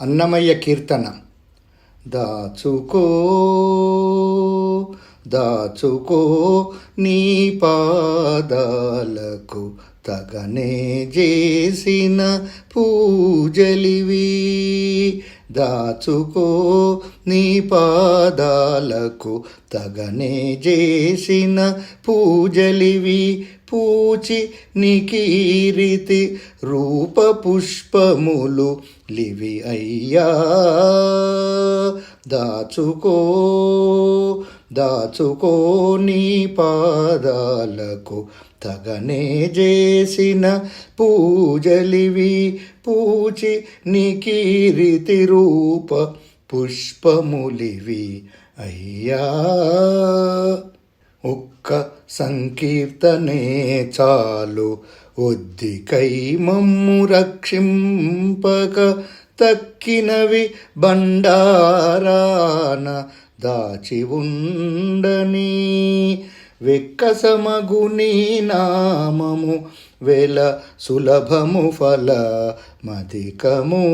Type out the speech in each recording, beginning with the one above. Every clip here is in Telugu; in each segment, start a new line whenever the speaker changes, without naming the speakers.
అన్నమయ్య కీర్తన. దాచుకో దాచుకో నీ పాదాలకు తగనే చేసిన పూజలివి. దాచుకో నీ పాదాలకు తగనే చేసిన పూజలివి. పూచి నికీరితి రూప పుష్పములు లివి అయ్యా. దాచుకో దాచుకో నీ పాదాలకు తగనే చేసిన పూజలివి పూచి నికీరితి రూప పుష్పములివి అయ్యా. ఒక్క సంకీర్తనే చాలు. ఒద్దికై మమ్ము రక్షింపక తక్కినవి బండారాన దాచి ఉండని. వెక్కసమగుని నామము వెల సులభము ఫల మధికము.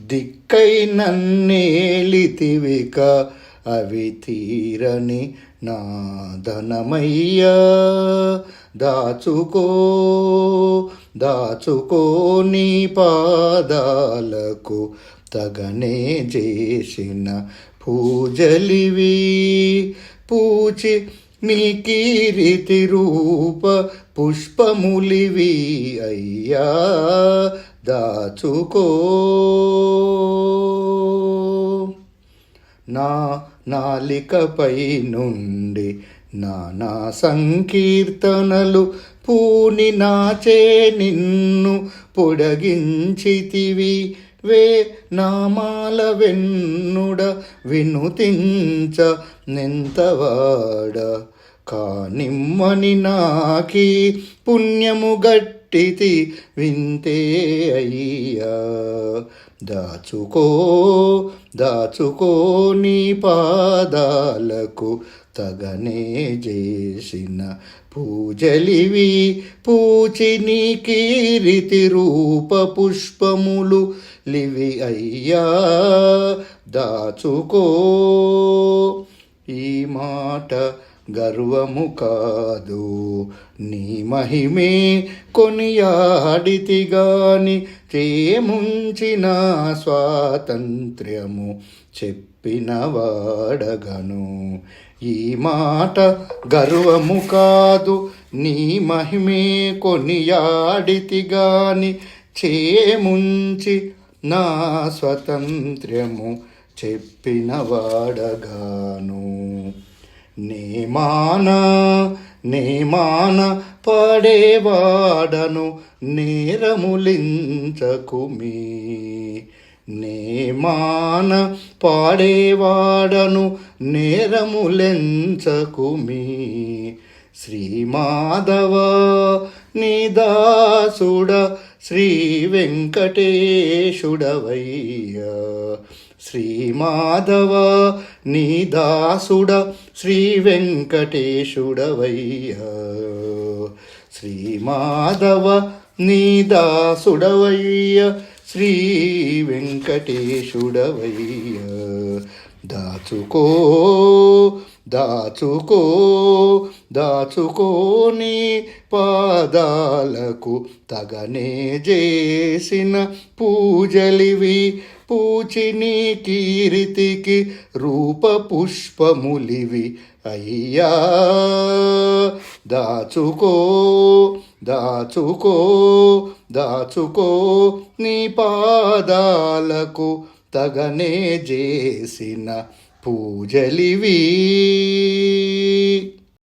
దిక్కై నన్నేలితివిక అవి తీరని నాదనమయ్యా దాచుకో దాచుకో నీ పాదాలకు తగనే చేసిన పూజలివి. పూచి నీ కీరితి రూప పుష్పములివి అయ్యా దాచుకో. నా నాలికపై నుండి నానా సంకీర్తనలు పూని నాచే నిన్ను పొడగించితివి. వే నామాల వెన్నుడ వినుతించ నెంతవాడ. కానిమ్మని నాకి పుణ్యము గట్టితి వింతే అయ్యా. దాచుకో దాచుకో నీ పాదాలకు తగనే చేసిన పూజలివి. పూచి నీ కీరితి రూప పుష్పములు లివి అయ్యా. దాచుకో ఈ మాట గర్వము కాదు. నీ మహిమే కొనియాడితి గాని చేముంచిన స్వాతంత్ర్యము చెప్పిన వాడగను. ఈ మాట గర్వము కాదు. నీ మహిమే కొనియాడితి గాని చేముంచి నా స్వతంత్ర్యము చెప్పిన వాడగాను. నేమాన నేమాన పడేవాడను నేరములించకుమి. నేమాన పాడేవాడను నేరములెంచకుమి. శ్రీమాధవ నిదాసుడ శ్రీ వెంకటేశుడవయ్యా శ్రీ మాధవ నీ దాసుడ శ్రీ వెంకటేశుడవయ్యా శ్రీ మాధవ నీ నీదాసుడవయ్య శ్రీ వెంకటేశుడవయ్య దాచుకో దాచుకో దాచుకోని పాదాలకు తగనే చేసిన పూజలివి. పూచిని కీర్తికి రూపపుష్పములివి. రూప పుష్పములివి అయ్యా దాచుకో దాచుకో దాచుకో నీ పాదాలకు తగనే చేసిన ಪೂಜಲಿವೀ